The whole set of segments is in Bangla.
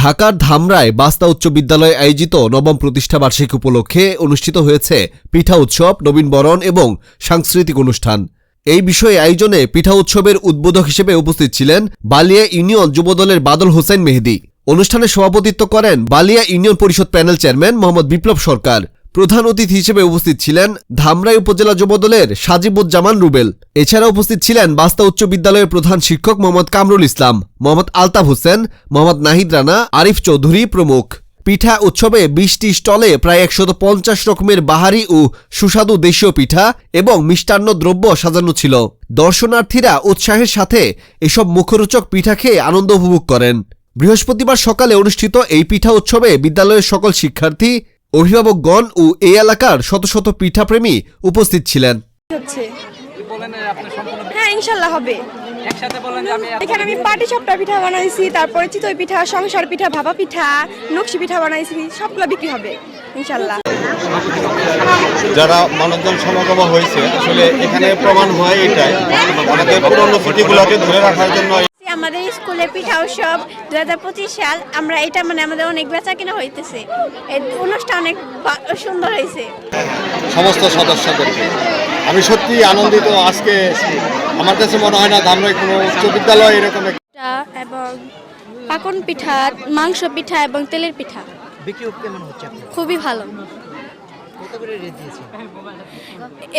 ঢাকার ধামরায় বাস্তা উচ্চ বিদ্যালয়ে আয়োজিত নবম প্রতিষ্ঠা বার্ষিকী উপলক্ষে অনুষ্ঠিত হয়েছে পিঠা উৎসব নবীনবরণ এবং সাংস্কৃতিক অনুষ্ঠান। এই বিষয়ে আয়োজনে পিঠা উৎসবের উদ্বোধক হিসেবে উপস্থিত ছিলেন বালিয়া ইউনিয়ন যুবদলের বাদল হোসেন মেহেদি। অনুষ্ঠানে সভাপতিত্ব করেন Balia union Parishad panel chairman Mohammad Biplob Sarkar. প্রধান অতিথি হিসেবে উপস্থিত ছিলেন ধামরাই উপজেলা যুবদলের সাজিবুজ্জামান রুবেল। এছাড়া উপস্থিত ছিলেন বাস্তা উচ্চ বিদ্যালয়ের প্রধান শিক্ষক মোহাম্মদ কামরুল ইসলাম, মোহাম্মদ আলতাফ হোসেন, মোহাম্মদ নাহিদ রানা, আরিফ চৌধুরী প্রমুখ। পিঠা উৎসবে বিশটি স্টলে প্রায় একশত পঞ্চাশ রকমের বাহারি ও সুস্বাদু দেশীয় পিঠা এবং মিষ্টান্ন দ্রব্য সাজানো ছিল। দর্শনার্থীরা উৎসাহের সাথে এসব মুখরোচক পিঠা খেয়ে আনন্দ উপভোগ করেন। বৃহস্পতিবার সকালে অনুষ্ঠিত এই পিঠা উৎসবে বিদ্যালয়ের সকল শিক্ষার্থী অভিভাবকগণ ও এই এলাকার শত শত পিঠাপ্রেমী উপস্থিত ছিলেন। হচ্ছে। বলেন আপনার সম্পূর্ণ হ্যাঁ ইনশাল্লাহ হবে। একসাথে বলেন যে আমি এখানে আমি পাটি চপটা পিঠা বানাইছি তারপরে চিতই পিঠা সংসার পিঠা ভাপা পিঠা নকশি পিঠা বানাইছি সবগুলো বিক্রি হবে ইনশাল্লাহ। যারা মানুষজন সমাগম হয়েছে আসলে এখানে প্রমাণ হয় এটাই। আমাদের পুরনো ধরে রাখার জন্য আমাদের স্কুলে পিঠা উৎসব দু হাজার পঁচিশ সাল আমরা এটা মানে আমাদের অনেক বেচা কিনা হইতেছে। এই অনুষ্ঠান অনেক সুন্দর হয়েছে সমস্ত সদস্যদেরকে আমি সত্যি আনন্দিত আজকে আমার কাছে মনে হয় না ধামরাই কোনো উচ্চ বিদ্যালয় এরকম একটা এবং পাকন পিঠা মাংস পিঠা এবং তেলের পিঠা। বিক্রি কেমন হচ্ছে আপনার? খুবই ভালো। কত করে রেট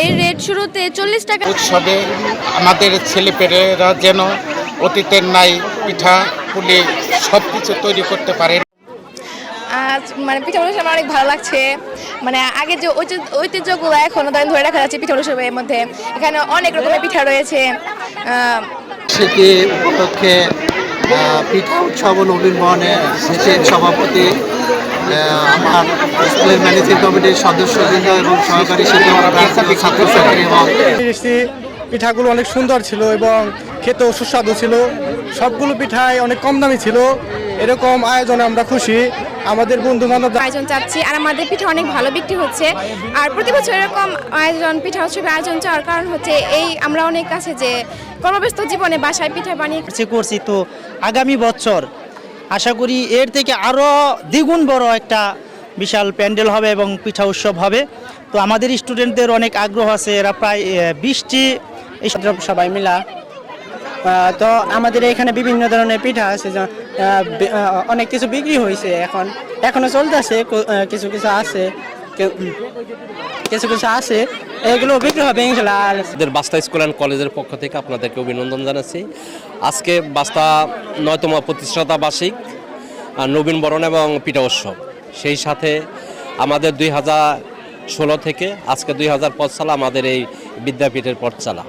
এর রেট শুরুতে চল্লিশ টাকা উৎসবে আমাদের ছেলেপেলেরা যেন অতীতের নাই পিঠা পুলি সব কিছু তৈরি করতে পারে। আজ মানে পিঠা অনুষ্ঠান আমার অনেক ভালো লাগছে। মানে আগে যে ঐতিহ্য ঐতিহ্যগুলো এখনও ধরেন ধরে রাখা যাচ্ছে পিঠা অনুষ্ঠানের মধ্যে। এখানে অনেক রকমের পিঠা রয়েছে। সেটি উপলক্ষে পিঠা উৎসব নবীন বহনে শেষের সভাপতি আমার স্কুলের ম্যানেজিং কমিটির সদস্যবৃন্দ এবং সহকারী শিক্ষক ছাত্রছাত্রী এবং পিঠাগুলো অনেক সুন্দর ছিল এবং খেতেও সুস্বাদু ছিল। সবগুলো পিঠাই অনেক কম দামি ছিল। এরকম আয়োজনে আমরা খুশি। আমাদের বন্ধু বান্ধব আয়োজন চাচ্ছি আর আমাদের পিঠা অনেক ভালো বিক্রি হচ্ছে। আর প্রতি বছর এরকম আয়োজন পিঠা উৎসবের আয়োজন চাওয়ার কারণ হচ্ছে এই আমরা অনেক কাছে যে কর্মব্যস্ত জীবনে বাসায় পিঠা বানিয়ে করছি করছি তো আগামী বছর। আশা করি এর থেকে আরও দ্বিগুণ বড় একটা বিশাল প্যান্ডেল হবে এবং পিঠা উৎসব হবে। তো আমাদের স্টুডেন্টদের অনেক আগ্রহ আছে। এরা প্রায় বিশটি সবাই মিলা তো আমাদের এখানে বিভিন্ন ধরনের পিঠা আছে অনেক কিছু বিক্রি হয়েছে এখন। এখনও চলতেছে কিছু কিছু আছে। কিছু কিছু আছে, এগুলো বিক্রি হবে ইনশাল্লাহ। আমাদের বাস্তা স্কুল অ্যান্ড কলেজের পক্ষ থেকে আপনাদেরকে অভিনন্দন জানাচ্ছি। আজকে বাস্তা নয়তম প্রতিষ্ঠাতা বার্ষিক নবীন বরণ এবং পিঠা উৎসব। সেই সাথে আমাদের দুই হাজার ষোলো থেকে আজকে দুই হাজার পঁচ সালে আমাদের এই বিদ্যাপীঠের পথ চালা